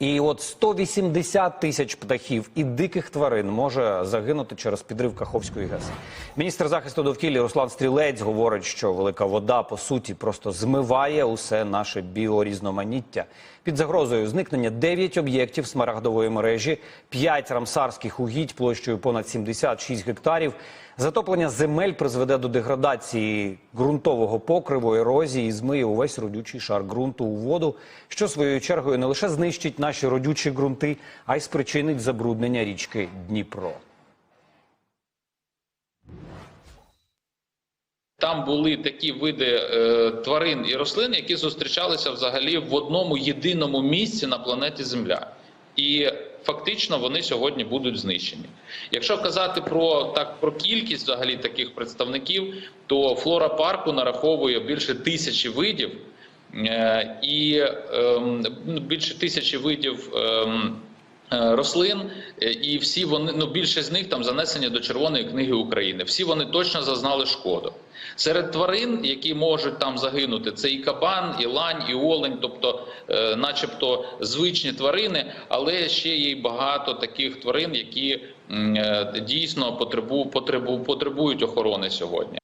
І от 180 тисяч птахів і диких тварин може загинути через підрив Каховської ГЕС. Міністр захисту довкілля Руслан Стрілець говорить, що велика вода по суті просто змиває усе наше біорізноманіття. Під загрозою зникнення 9 об'єктів смарагдової мережі, 5 рамсарських угідь площею понад 76 гектарів. Затоплення земель призведе до деградації ґрунтового покриву, ерозії і змиє увесь родючий шар ґрунту у воду, що своєю чергою не лише знищить наші родючі ґрунти, а й спричинить забруднення річки Дніпро. Там були такі види е, тварин і рослин, які зустрічалися взагалі в одному єдиному місці на планеті Земля, і фактично вони сьогодні будуть знищені. Якщо казати про так про кількість взагалі таких представників, то флора парку нараховує більше тисячі видів, е, і ну, більше тисячі видів. е, Рослин е, і всі вони ну більше з них там занесені до Червоної книги України. Всі вони точно зазнали шкоду. Серед тварин, які можуть там загинути, це і кабан, і лань, і олень, тобто, е, начебто, звичні тварини, але ще є багато таких тварин, які е, дійсно потребу, потребу, потребують охорони сьогодні.